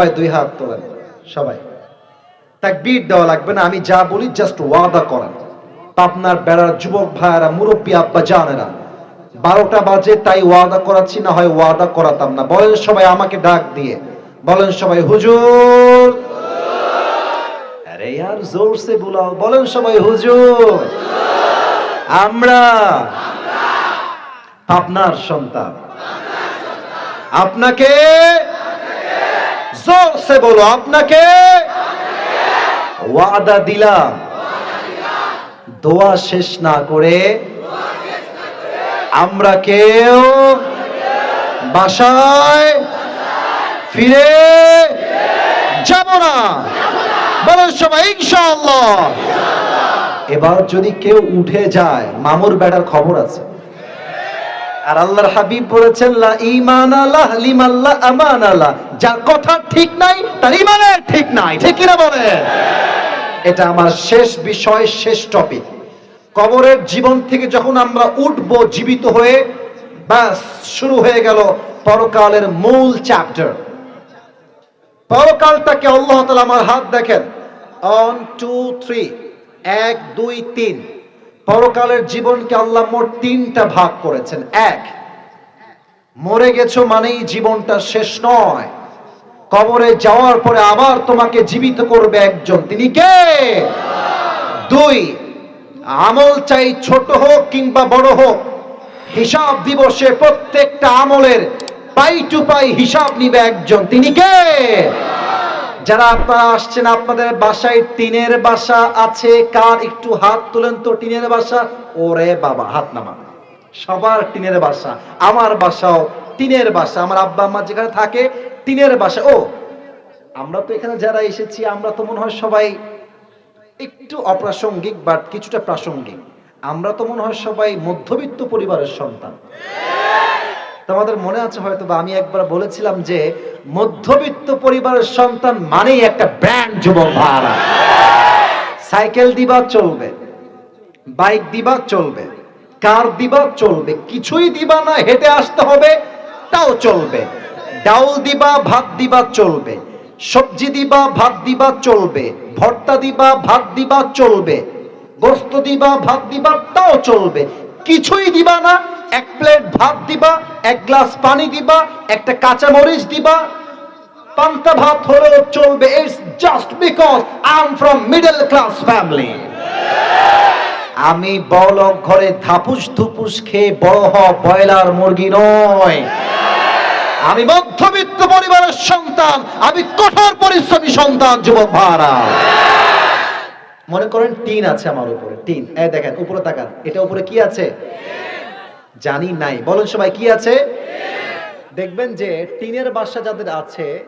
সবাই দুই হাত তোলেন, সবাই। দেওয়া লাগবে না, আমি যা বলি জাস্ট ওয়াদা করেন। পাবনার বেড়ার যুবক ভাইয়েরা, মুরব্বী আব্বা জানেরা, বারোটা বাজে তাই ওয়াদা করাচ্ছি, না হয় ওয়াদা করাতাম না। বলেন সবাই আমাকে ডাক দিয়ে, বলেন সবাই হুজুর। আরে यार জোর সে বুলাও, বলেন সবাই হুজুর। আমরা পাবনার সন্তান। আপনাকে জোর সে বলো, আপনাকে ওয়াদা দিলাম। দোয়া শেষ না করে আমরা কেউ বাসায় ফিরে যাব না। বলেন সবাই, ইনশাআল্লাহ। এবার যদি কেউ উঠে যায়, মামুর বেটার খবর আছে। আর আল্লাহর হাবিব বলেছেন, লা ঈমান আল্লাহ লিমাল্লাহ আমান আল্লাহ যার কথা ঠিক নাই, তার ইমানের ঠিক নাই। ঠিক কিনা বলে? এটা আমার শেষ বিষয়, শেষ টপিক কবরের জীবন থেকে যখন আমরা উঠব, জীবিত হয়ে বাস শুরু হয়ে গেল পরকালের মূল চ্যাপ্টার পরকালটাকে আল্লাহ তাআলা আমার হাত দেখেন। অন টু থ্রি এক, দুই, তিন। পরকালের জীবনকে আল্লাহ মোট তিনটা ভাগ করেছেন। এক, মরে গেছো মানেই জীবনটা শেষ নয়। কবরে যাওয়ার পরে আবার তোমাকে জীবিত করবে একজন। তিনি কে? দুই, আমল চাই ছোট হোক কিংবা বড় হোক। হিসাব দিবসে প্রত্যেকটা আমলের পাই টু পাই হিসাব নিবে একজন। তিনি কে? যারা আপনারা আসছেন, আপনাদের বাসায় টিনের বাসা আছে, কার একটু হাত তুলেন তো টিনের বাসা? ওরে বাবা, হাত নামা। সবার টিনের বাসা, আমার বাসাও টিনের বাসা, আমার আব্বা আম্মা যেখানে থাকে, টিনের বাসা। ও, আমরা তো এখানে যারা এসেছি, আমরা তো মনে হয় সবাই একটু অপ্রাসঙ্গিক বাট কিছুটা প্রাসঙ্গিক। আমরা তো মনে হয় সবাই মধ্যবিত্ত পরিবারের সন্তান। তোমাদের মনে আছে হয়তো বা আমি একবার বলেছিলাম যে মধ্যবিত্ত পরিবারের সন্তান মানেই একটা ব্র্যান্ড যুবক ভাড়া। সাইকেল দিবা চলবে, বাইক দিবা চলবে, কার দিবা চলবে, কিছুই দিবা না, হেঁটে আসতে হবে, তাও চলবে। ডাউল দিবা, ভাত দিবা চলবে, সবজি দিবা, ভাত দিবা চলবে, ভর্তা দিবা, ভাত দিবা চলবে গোস্ত দিবা, ভাত দিবা, তাও চলবে। কিছুই দিবা না এক প্লেট ভাত দিবা, এক গ্লাস পানি দিবা, একটা কাঁচা মরিচ দিবা। পান্তা ভাত হলেও চলবে it's just because I am from middle class family আমি বড়লোক ঘরে ধাপুস ধুপুস খেয়ে বড় হ বয়লার মুরগি নয়। আমি মধ্যবিত্ত পরিবারের সন্তান, আমি কঠোর পরিশ্রমী সন্তান, যুবক ভাড়া মনে করেন টিন আছে আমার উপরে, টিন। এই দেখেন, উপরে তাকান। এটা উপরে কি আছে? জানি নাই। বলেন সবাই, কি আছে? দেখবেন যে টিনের বাসা যাদের আছে,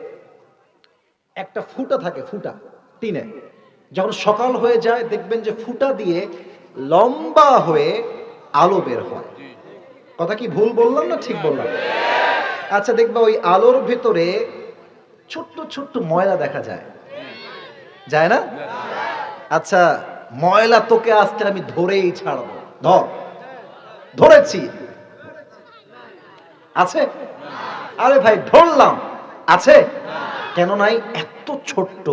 একটা ফুটা থাকে, ফুটা, টিনে। যখন সকাল হয়ে যায়, দেখবেন যে ফুটা দিয়ে লম্বা হয়ে আলো বের হয়। কথা কি ভুল বললাম না ঠিক বললাম? আচ্ছা দেখবা ওই আলোর ভেতরে ছোট্ট ছোট্ট ময়লা দেখা যায়। যায় না? আচ্ছা ময়লা তোকে আজকে আমি ধরেই ছাড়বো। ধর। ধরেছি আছে আরে ভাই ধরলাম আছে কেন নাই এত ছোট্ট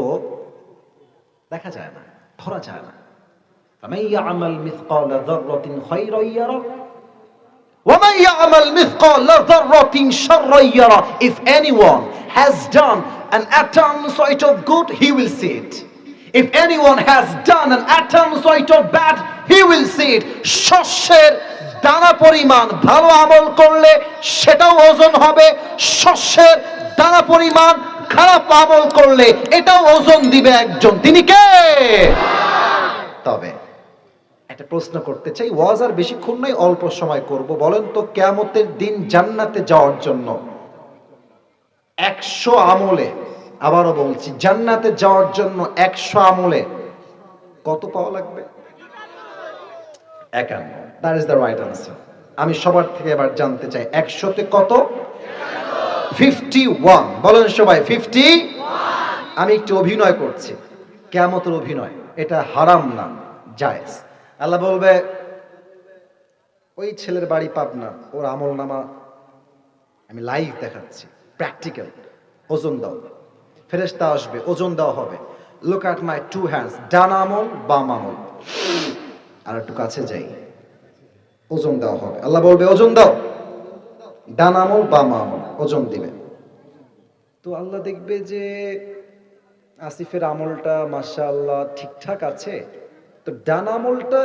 দেখা যায় না ধরা যায় না فمن يعمل مثقال ذرة خيرا يره ومن يعمل مثقال ذرة شرا يره If anyone has done an atom sort of good, he will see it. If anyone has done an atom sort of bad, he will see it. শস্যের দানা পরিমাণ ভালো আমল করলে সেটাও ওজন হবে। শস্যের দানা পরিমাণ খারাপ আমল করলে এটাও ওজন দিবে একজন। তিনি কে? তবে একটা প্রশ্ন করতে চাই, ওয়াজ আর বেশিক্ষণ নয়, অল্প সময় করব। বলেন তো, কেয়ামতের দিন জান্নাতে যাওয়ার জন্য একশো আমলে, আবারও বলছি, জান্নাতে যাওয়ার জন্য একশো আমলে কত পাওয়া লাগবে? একান্ন। That is the right answer আমি সবার থেকে এবার জানতে চাই, একশোতে কত? ফিফটি ওয়ান বলেন সবাই ফিফটি আমি একটু অভিনয় করছি। কেমতের অভিনয়, এটা হারাম না, জায়েজ। আল্লাহ বলবে, ওই ছেলের বাড়ি পাবনা ওর আমল নামা আমি লাইভ দেখাচ্ছি প্র্যাকটিক্যাল ওজন দাও। ফেরেশতা আসবে, ওজন দেওয়া হবে। Look at my two hands ডান আমল, বাম আমল। আর একটু কাছে যাই। ওজন দেওয়া হবে। আল্লাহ বলবে, ওজন দাও। ডান আমল, বাম আমল, ওজন দিবে। তো আল্লাহ দেখবে যে আসিফের আমলটা মাশাআল্লাহ ঠিকঠাক আছে। তো ডান আমলটা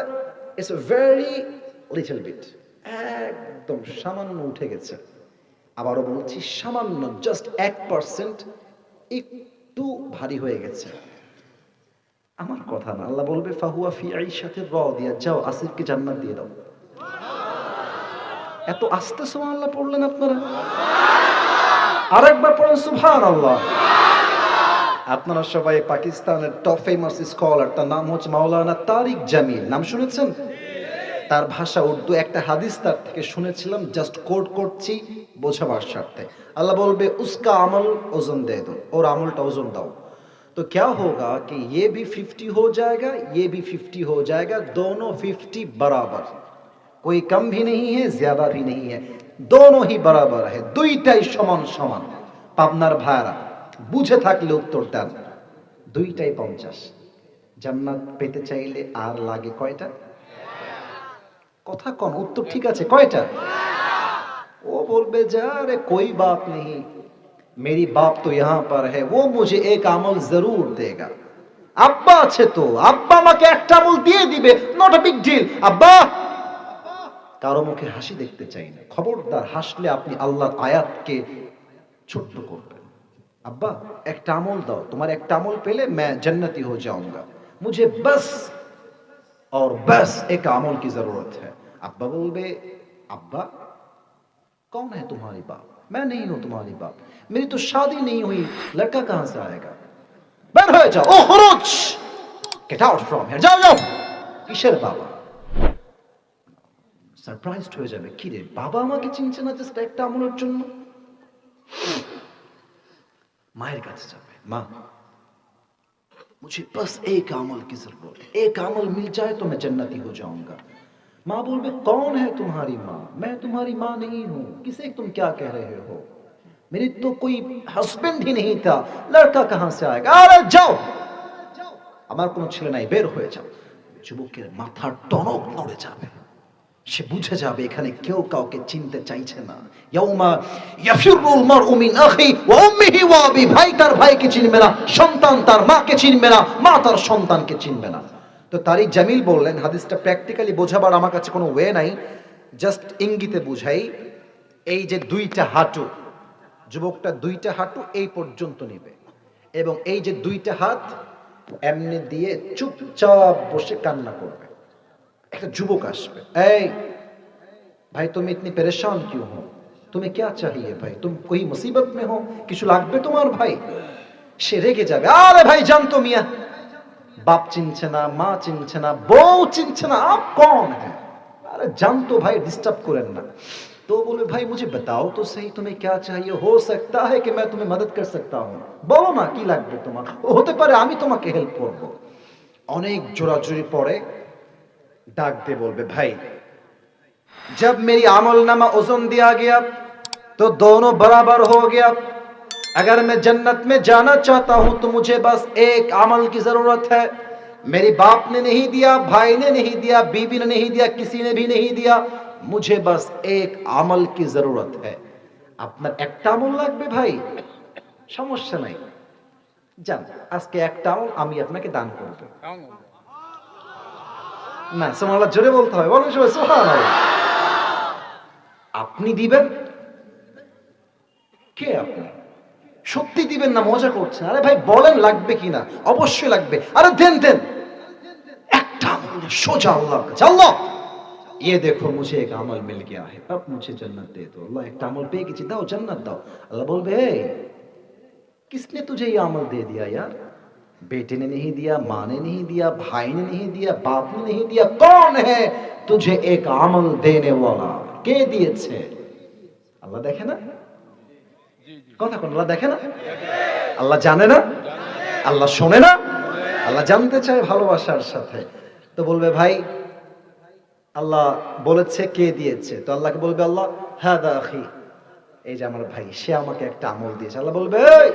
ইটস ভেরি লিটল বিট একদম সামান্য উঠে গেছে। আবারও বলছি, সামান্য জাস্ট এক পার্সেন্ট একটু ভারী হয়ে গেছে। আমার কথা না। আল্লাহ বলবে, ফাহুয়া ফি আইসাতে র দিয়া যাও, আসিফকে জান্নাত দিয়ে দাও। এত আস্তে সোমান আল্লাহ পড়লেন আপনারা? আরেকবার পড়েন সুবহান আল্লাহ আপনারা সবাই পাকিস্তানের টপ ফেমাস স্কলার তার নাম হচ্ছে মাওলানা তারিক জামিল। নাম শুনেছেন? তার ভাষা উর্দু, একটা হাদিস তার থেকে শুনেছিলাম জাস্ট কোট করছি, বোঝাবার স্বার্থে। আল্লাহ বলবে, উসকা আমল, ওজন দেয় দো। ওর আমলটা ওজন দাও। तो क्या होगा कि ये भी 50 हो जाएगा ये भी 50 हो जाएगा दोनों 50 बराबर कोई कम भी नहीं है ज्यादा भी नहीं है दोनों ही बराबर है দুইটাই সমান সমান পাবনার ভাইরা বুঝে থাকলে উত্তর দেন দুইটাই পঞ্চাশ জান্নাত পেতে চাইলে আর লাগে কয়টা কথা কোন উত্তর ঠিক আছে কয়টা ও বলবে যা রে कोई बात नहीं मेरी बाप तो यहाँ पर है वो मुझे एक আমল जरूर देगा আব্বা আছে তো আব্বা আমাকে একটা আমল দিয়ে দিবে নট আ বিগ ডিল আব্বা কারো মুখে হাসি দেখতে চাই না খবরদার হাসলে আপনি আল্লাহর আয়াতকে ছোট্ট করবেন अब्बा একটা আমল দাও তোমার একটা আমল পেলে मैं जन्नती हो जाऊंगा मुझे बस और बस एक अमल की जरूरत है अब्बा बोलबे अब्बा कौन है तुम्हारी बाप मैं नहीं हूं तुम्हारी बाप मेरी तो शादी नहीं हुई लड़का कहां से आएगा বের হয়ে যাও ও খরচ গেট আউট ফ্রম হিয়ার যাও যাও কিসের বাবা সারপ্রাইজড হয়ে যাবে কি রে বাবা আমাকে চিনছে না জাস্ট একটা আমলের জন্য মায়ের কাছে যাবে মা मुझे बस एक अमल की जरूरत है एक अमल मिल जाए तो मैं जन्नती हो जाऊंगा माँ बोल कौन है तुम्हारी माँ मैं तुम्हारी माँ नहीं हूं किसे तुम क्या कह रहे हो मेरी तो कोई हस्बैंड ही नहीं था लड़का कहां से आएगा अरे जाओ আমার কোনো ছেলে নাই বের হয়ে যাও যুবকের মাথার টনক নড়ে যাবে সে বুঝে যাবে এখানে কেউ কাউকে চিনতে চাইছে না ইয়াউমা ইয়াফিরুল মারউ মিন আখি ওয়া উম্মিহি ওয়া আবি ভাই তার ভাইকে চিনবে না সন্তান তার মাকে চিনবে না মা তার সন্তানকে চিনবে না তো তারই জামিল বললেন, হাদিসটা প্র্যাকটিক্যালি বোঝাবার আমার কাছে কোনো ওয়ে নাই। জাস্ট ইঙ্গিতে বুঝাই, এই যে দুইটা হাঁটু, যুবকটা দুইটা হাঁটু এই পর্যন্ত নেবে। এবং এই যে দুইটা হাত, এমনি দিয়ে চুপচাপ বসে কান্না করবে। একটা যুবক আসবে, এই, ভাই তুমি ইতনি পেরেশান কিউ হো তুমি কে চাহিয়ে ভাই? তুমি কই মুসিবত মে হো কিছু লাগবে তোমার ভাই? সে রেগে যাবে, আরে ভাই, জানতো মিয়া বাপ চিনছে না মা চিনছে না বউ চিনছে না আপ कौन है अरे जानतो भाई डिस्टर्ब করেন না तो बोले भाई मुझे बताओ तो सही तुम्हें क्या चाहिए हो सकता है कि मैं तुम्हें मदद कर सकता हूं বলো না কি লাগবে তোমার হতে পারে আমি তোমাকে হেল্প করব অনেক জোরাজুরি পরে डाक दे बोल बे भाई जब मेरी अमल नामा ओजन दिया गया तो दोनों बराबर हो गया अगर मैं जन्नत में जाना चाहता हूं तो मुझे बस एक अमल की जरूरत है मेरी बाप ने नहीं दिया भाई ने नहीं दिया बीवी ने नहीं दिया किसी ने भी नहीं दिया मुझे बस एक अमल की जरूरत है আপনার একটা আমল লাগবে ভাই সমস্যা নাই যান আজকে একটা আমল আমি আপনাকে দান করবো না সোমাল্লাহ জোরে বলতে হবে বলেন সবাই সোহান আপনি দিবেন কে আপনি সত্যি দিবেন না মজা করছেন আরে ভাই বলেন লাগবে কিনা অবশ্যই লাগবে আরে দেন দেন একটা আমল সোজা আল্লাহ কাছে আল্লাহ ये देखो मुझे एक अमल मिल गया है अब मुझे जन्नत दे दो अल्लाह एक अमल पे किसी दाओ जन्नत दाओ अल्लाह बोल बे किसने तुझे ये अमल दे दिया यार बेटे ने नहीं दिया माँ ने नहीं दिया भाई ने नहीं दिया बाप ने नहीं दिया कौन है तुझे एक अमल देने वाला কে দিয়েছে আল্লাহ দেখে না কথা কোন আল্লাহ দেখে না আল্লাহ জানে না আল্লাহ শোনে না আল্লাহ জানতে চায় ভালোবাসার সাথে তো বলবে ভাই আল্লাহ বলেছে কে দিয়েছে তো আল্লাহকে বলবে আল্লাহ হ্যাঁ দা আখি এই যে আমার ভাই সে আমাকে একটা আমল দিয়েছে আল্লাহ বলবে "এই,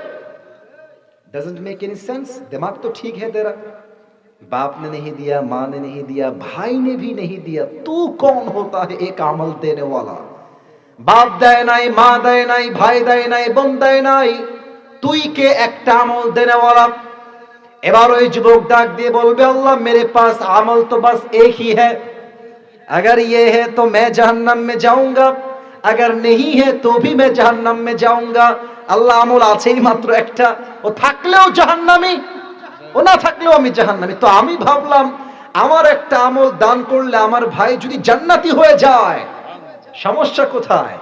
डजेंट मेक एनी सेंस दिमाग तो ठीक है तेरा बाप ने नहीं दिया माँ ने नहीं दिया भाई ने भी नहीं दिया तू कौन होता है एक अमल देने वाला বাপ দেয় নাই মা দেয় নাই ভাই দেয় নাই বোন দেয় নাই তুই কে একটা আমল দেনেওয়ালা এবার ওই যুবক ডাক দিয়ে বলবে আল্লাহ मेरे पास अमल तो बस एक ही है अगर ये है तो मैं जहन्नम में जाऊंगा अगर नहीं है तो भी मैं जहन्नम में जाऊंगा আল্লাহ আমল আছেই মাত্র একটা ও থাকলেও জাহান্নামি ও না থাকলেও আমি জাহান্নামি তো আমি ভাবলাম আমার একটা আমল দান করলে আমার ভাই যদি জান্নাতি হয়ে যায় সমস্যা কোথায়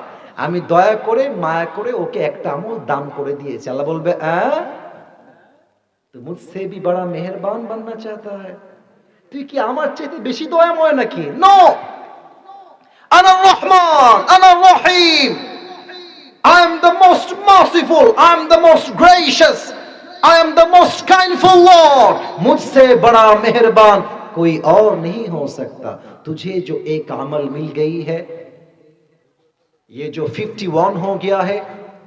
আমি দয়া করে মায়া করে ওকে একটা আমল দান করে দিয়েছি আল্লাহ বলবে আহ তো মুঝসে भी बड़ा मेहरबान बनना चाहता है তুই কি আমার চাইতে বেশি দয়াময় নাকি নো আনা রহমান আনা রহিম I am the most merciful I am the most gracious I am the most kindful Lord मुझसे बड़ा मेहरबान कोई और नहीं हो सकता तुझे जो एक अमल मिल गई है ये जो 51 हो गया है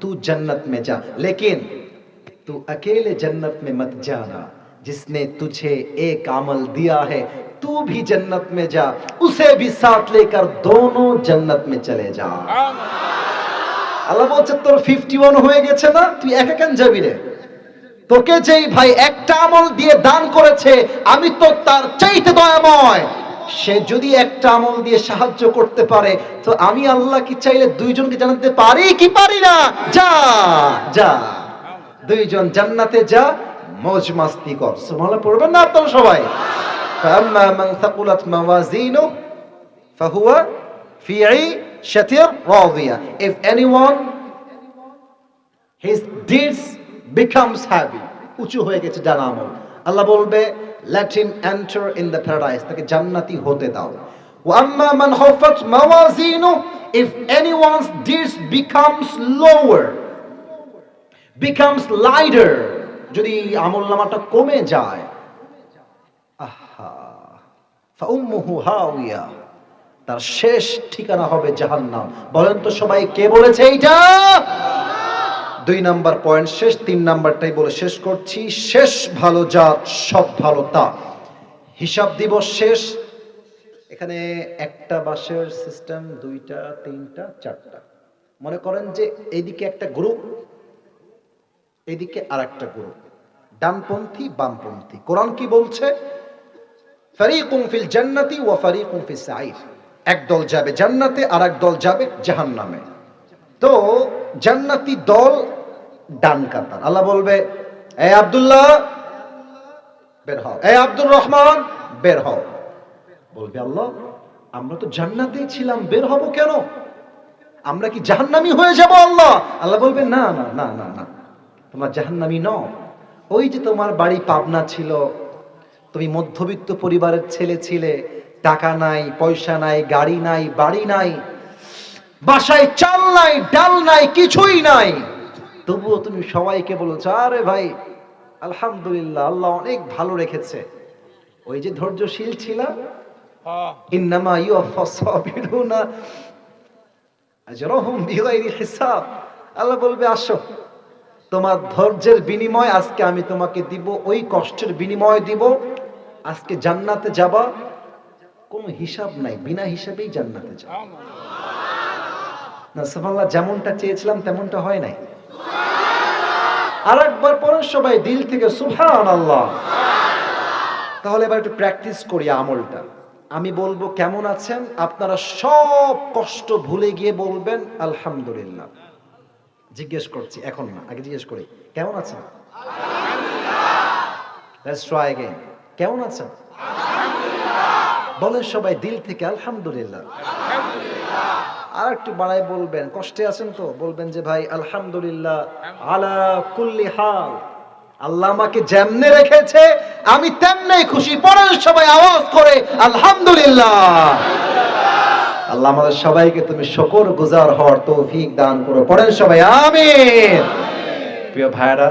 तू जन्नत में जा लेकिन तू अकेले जन्नत में मत जाना जिसने तुझे एक अमल दिया है तू भी जन्नत में जा उसे भी साथ लेकर दोनों जन्नत में चले जा আল্লাহ বলছে তোর ফিফটি ওয়ান হয়ে গেছে না তুই একা কেন যাবি রে তোকে যেই ভাই একটা আমল দিয়ে দান করেছে আমি তো তার চাইতে দয়াময় সে যদি একটা আমল দিয়ে সাহায্য করতে পারে, তো আমি আল্লাহ কি চাইলে দুইজনকে জানাতে পারি কি পারি না? যা যা। দুইজন জান্নাতে যা, মজ মাস্তি কর। সুমালা পড়বেন না আপনারা সবাই? ফাম্মা মান সাকুলাত মাওয়াজিনু, ফাহুয়া ফি Radia. If anyone his deeds becomes উঁচু হয়ে গেছে ডান আমল। আল্লাহ বলবে let him enter in the paradise তাকে জান্নাতি হতে দাও। ওয়াম্মা মান হাফাত মাওয়াজিনু if anyone's this becomes lower, becomes lighter, যদি আমল নামাটা কমে যায়, আহা, ফাউম্মুহু হাওয়া। তার শেষ ঠিকানা হবে জাহান্নাম। বলেন তো সবাই কে বলেছে এইটা? দুই নাম্বার পয়েন্ট শেষ তিন নাম্বারটাই বলে শেষ করছি। শেষ ভালো জাত, সব ভালো তা হিসাব দিবস শেষ। এখানে একটা বাসের সিস্টেম দুইটা, তিনটা, চারটা। মনে করেন যে এইদিকে একটা গ্রুপ এদিকে আর একটা গ্রুপ ডানপন্থী, বামপন্থী। কোরআন কি বলছে? ফারিকুম ফিল জান্নাতি ওয়া ফারিকুম ফিস সাইর এক দল যাবে জান্নাতে আর এক দল যাবে জাহান্নামে। তো জান্নাতি দল ডান কাতার। আল্লাহ বলবে, এ আব্দুল্লাহ, বের হও। এ আব্দুর রহমান, বের হও। বলবে, আল্লাহ, আমরা তো জান্নাতেই ছিলাম, বের হব কেন? আমরা কি জাহান্নামি হয়ে যাব, আল্লাহ? আল্লাহ বলবে, না না না না না। তোমরা জাহান্নামি নও। ওই যে তোমার বাড়ি পাবনা ছিল, তুমি মধ্যবিত্ত পরিবারের ছেলে ছিলে, টাকা নাই, পয়সা নাই, গাড়ি নাই, বাড়ি নাই, বাসায় চাল নাই, ডাল নাই, কিছুই নাই। তবুও তুমি সবাইকে বলেছ আরে ভাই আলহামদুলিল্লাহ আল্লাহ অনেক ভালো রেখেছে। ওই যে ধৈর্যশীল ছিলাম ইন্নামা ইউফাস আজরাহুম বিগাইরি হিসাব। আল্লাহ বলবে আসো তোমার ধৈর্যের বিনিময় আজকে আমি তোমাকে দিব ওই কষ্টের বিনিময় দিব। আজকে জান্নাতে যাবা। কোনো হিসাব নাই বিনা হিসাবেই জান্নাতে যাবা। না সুবহানাল্লাহ যেমনটা চেয়েছিলাম তেমনটা হয় নাই। আর একবার পরে সবাই দিল থেকে সুবহান আল্লাহ তাহলে এবার একটু প্র্যাকটিস করি আমলটা। আমি বলব কেমন আছেন? আপনারা সব কষ্ট ভুলে গিয়ে বলবেন আলহামদুলিল্লাহ। জিজ্ঞেস করছি এখন না আগে জিজ্ঞেস করি কেমন আছেন? Let's try again. কেমন আছেন? বলেন সবাই দিল থেকে আলহামদুলিল্লাহ। আর একটু বাড়াই বলবেন কষ্টে আছেন তো? বলবেন যে ভাই আলহামদুলিল্লাহ আলা কুল্লি হাল। আল্লাহ আমাকে যেমনে রেখেছে আমি তেমনি খুশি। পড়েন সবাই আওয়াজ করে আলহামদুলিল্লাহ। আল্লাহ আমাদের সবাইকে তুমি শকর গুজার হওয়ার তৌফিক দান করো। পড়েন সবাই আমিন। প্রিয় ভাইরা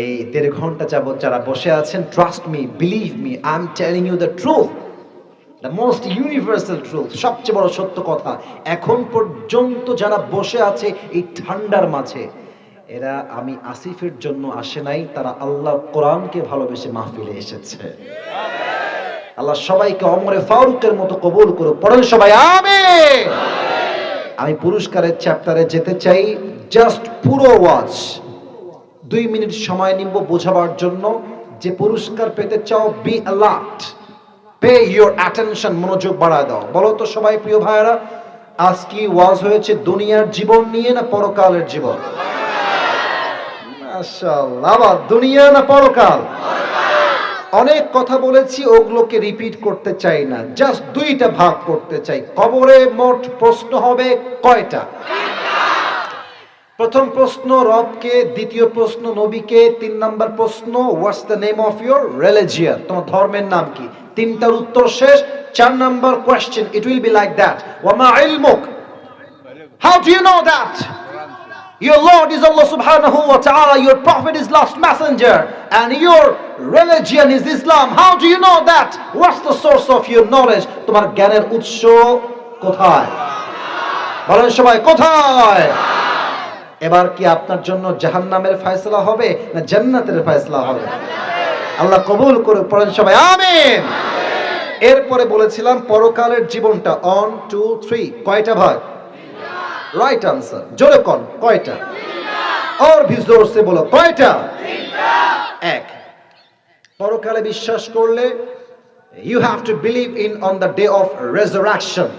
এই দেড় ঘণ্টা যাবত যারা বসে আছেন trust me believe me I am telling you the truth the most universal truth সবচেয়ে বড় সত্য কথা, এখন পর্যন্ত যারা বসে আছে এই ঠান্ডার মাঝে, এরা আমি আসিফের জন্য আসে নাই, তারা আল্লাহ কোরআনকে ভালোবেসে মাহফিলে এসেছে। আল্লাহ সবাইকে অমরে ফারুকের মতো কবুল করুক। পড়েন সবাই, আমিন। আমি পুরস্কারের চ্যাপ্টারে যেতে চাই জাস্ট পুরো ওয়াচ দুই মিনিট সময় নিব বোঝাবার জন্য। যে পুরস্কার পেতে চাও বি অ্যালার্ট পে অ্যাটেনশন মনোযোগ বাড়ায় দাও। বলো তো সবাই প্রিয় ভাইয়েরা ওয়াজ হয়েছে দুনিয়ার জীবন নিয়ে না পরকালের জীবন? আবার দুনিয়া না পরকাল? অনেক কথা বলেছি, ওগুলোকে রিপিট করতে চাই না। জাস্ট দুইটা ভাগ করতে চাই। কবরে মোট প্রশ্ন হবে কয়টা? প্রথম প্রশ্ন রবকে। দ্বিতীয় প্রশ্ন নবীকে। তিন নাম্বার প্রশ্ন what's the name of your religion তোমার ধর্মের নাম কি? তিনটার উত্তর শেষ। চার number question it will be like that ওয়ামা ইলমুক? How do you know that Your Lord is Allah subhanahu wa ta'ala, your Prophet is last messenger, and your religion is Islam. How do you know that? What's the source of your knowledge? তোমার জ্ঞানের উৎস কোথায়? বলেন সবাই কোথায়? এবার কি আপনার জন্য জাহান নামের ফয়সলা হবে না জান্নাতের ফয়সলা হবে? আল্লাহ কবুল করুক, পড়েন সবাই, আমিন। এরপরে বলেছিলাম পরকালের জীবনটা অন টু থ্রি কয়টা ভাগ? রাইট আনসার জোরে কন, কয়টা? আর ভিজোর সে বলো, কয়টা? এক। পরকালে বিশ্বাস করলে you have to believe in on the day of resurrection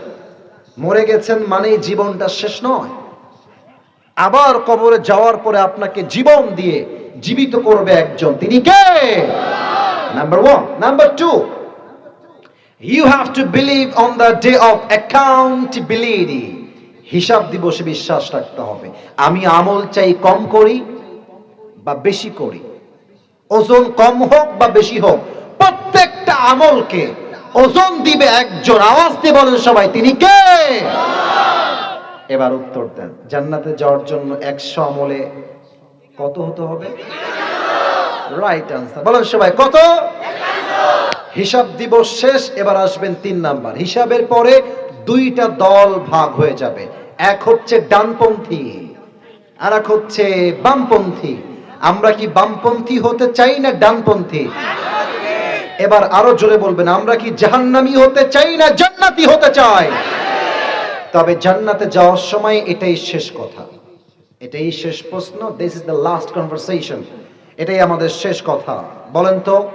মরে গেছেন মানেই জীবনটা শেষ নয়। আবার কবরে যাওয়ার পরে আপনাকে জীবন দিয়ে জীবিত করবে একজন। তিনি কে? Number one number two you have to believe on the day of accountability হিসাব দিবসে বিশ্বাস রাখতে হবে। আমি আমল চাই কম করি বা বেশি করি। ওজন কম হোক বা বেশি হোক, প্রত্যেকটা আমলকে ওজন দিবে একজন। আওয়াজ দিয়ে বলেন সবাই, তিনি কে? এবার উত্তর দেন। জান্নাতে যাওয়ার জন্য একশো আমলে কত হতে হবে? রাইট আনসার বলেন সবাই, কত? হিসাব দিবস শেষ, এবার আসবেন তিন নাম্বার। হিসাবের পরে দুইটা দল ভাগ হয়ে যাবে। এক হচ্ছে ডানপন্থী আর এক হচ্ছে বামপন্থী। আমরা কি বামপন্থী হতে চাই না ডানপন্থী? এবার আরও জোরে বলবেন, আমরা কি জাহান্নামী হতে চাই না জান্নাতি হতে চাই? তবে জান্নাতে যাওয়ার সময় এটাই শেষ কথা। এটাই শেষ প্রশ্ন। This is the last conversation এটাই আমাদের শেষ কথা। বলেন তো,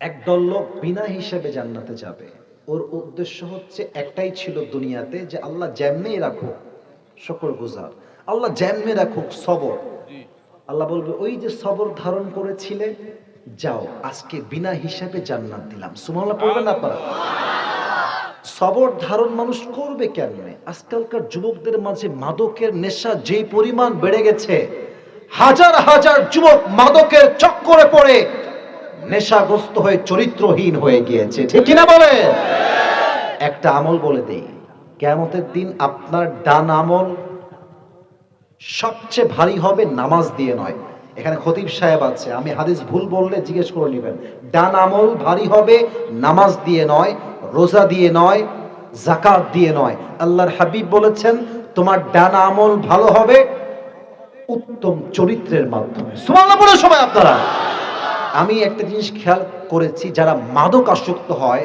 একদল লোক বিনা হিসেবে জান্নাতে যাবে। ওর উদ্দেশ্য হচ্ছে একটাই ছিল দুনিয়াতে, যে আল্লাহ যেমনি রাখুক শকর গুজার আল্লাহ যেমনি রাখুক সবর। আল্লাহ বলবে, ওই যে সবর ধারণ করেছিলে, যাও। আজকে বিনা হিসাবে জান্নাত দিলাম। সুমাল্লাহ পড়বেন আপনারা। সবর ধারণ মানুষ করবে কেমনে? আজকালকার যুবকদের মাঝে মাদকের নেশা যে পরিমাণ বেড়ে গেছে, হাজার হাজার যুবক মাদকের চক্করে পড়ে, নেশাগ্রস্ত হয়ে, চরিত্রহীন হয়ে গিয়েছে। ঠিক কিনা বলে? একটা আমল বলে দেই কেমতের দিন আপনার ডান আমল সবচেয়ে ভারী হবে নামাজ দিয়ে নয়। এখানে খতিব সাহেব আছে, আমি হাদিস ভুল বললে জিজ্ঞেস করে নেবেন। ডান আমল ভারী হবে নামাজ দিয়ে নয় রোজা দিয়ে নয় জাকাত দিয়ে নয়। আল্লাহর হাবিব বলেছেন, তোমার ডান আমল ভালো হবে উত্তম চরিত্রের মাধ্যমে। বলে আপনারা। আমি একটা জিনিস খেয়াল করেছি, যারা মাদক আসক্ত হয়,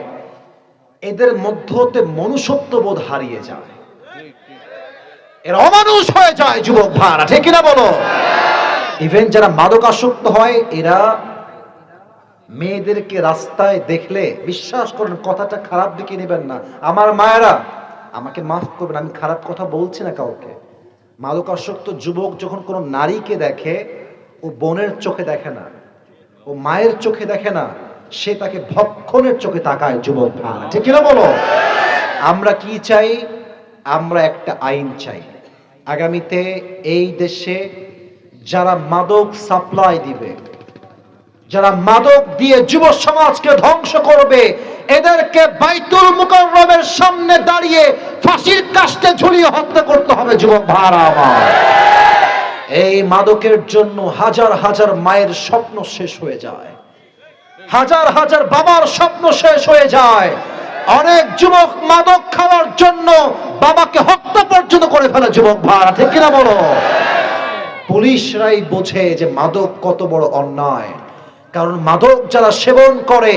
এদের মধ্য হতে মনুষ্যত্ব বোধ হারিয়ে যায়। এরা অমানুষ হয়ে যায় যুবক ভাড়া ঠিক কিনা বলো? ইভেন যারা মাদক আসক্ত হয়, এরা মেয়েদেরকে রাস্তায় দেখলে বিশ্বাস করেন, কথাটা খারাপ দিকে নেবেন না। আমার মায়েরা, আমাকে মাফ করবেন, আমি খারাপ কথা বলছি না কাউকে। মাদক আসক্ত যুবক যখন কোনো নারীকে দেখে, ও বোনের চোখে দেখে না, ও মায়ের চোখে দেখে না, সে তাকে ভক্ষণের চোখে তাকায়, যুবক ঠিক কিনা বলো? আমরা কি চাই? আমরা একটা আইন চাই। আগামীতে এই দেশে যারা মাদক সাপ্লাই দিবে যারা মাদক দিয়ে যুব সমাজকে ধ্বংস করবে, এদেরকে বাইতুল মুকাররমের সামনে দাঁড়িয়ে ফাঁসির কাস্টে ঝুলিয়ে হত্যা করতে হবে, যুবক ভাড়া আমার। এই মাদকের জন্য হাজার হাজার মায়ের স্বপ্ন শেষ হয়ে যায়। হাজার হাজার বাবার স্বপ্ন শেষ হয়ে যায়। অনেক যুবক মাদক খাওয়ার জন্য বাবাকে হত্যা পর্যন্ত করে ফেলে, যুবক ভাড়া ঠিক কিনা বলো? পুলিশরাই বোঝে যে মাদক কত বড় অন্যায়। কারণ মাদক যারা সেবন করে,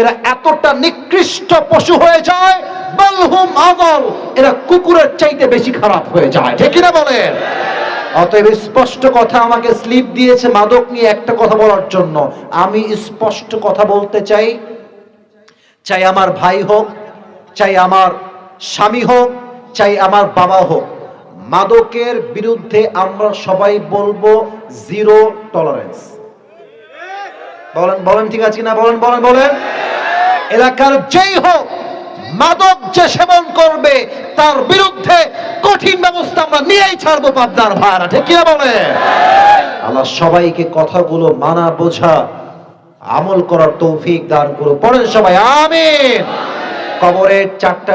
এরা এতটা নিকৃষ্ট পশু হয়ে যায় বালহুম আদল, এরা কুকুরের চাইতে বেশি খারাপ হয়ে যায়। ঠিক কিনা বলেন? অতএব স্পষ্ট কথা আমাকে স্লিপ দিয়েছে মাদক নিয়ে একটা কথা বলার জন্য। আমি স্পষ্ট কথা বলতে চাই চাই আমার ভাই হোক, চাই আমার স্বামী হোক, চাই আমার বাবা হোক। মাদকের বিরুদ্ধে আমরা সবাই বলব জিরো টলারেন্স। বলেন বলেন ঠিক আছে কিনা? বলেন বলেন বলেন। এলাকার যেই হোক, মাদক যে সেবন করবে, তার বিরুদ্ধে কঠিন ব্যবস্থা আমরা নিয়েই ছাড়বো পাবনার ভাড়া, ঠিক কিনা বলে আল্লাহ সবাইকে কথাগুলো মানা, বোঝা, আমল করার তৌফিক দান করো পড়েন সবাই, আমিন। কবরের চারটা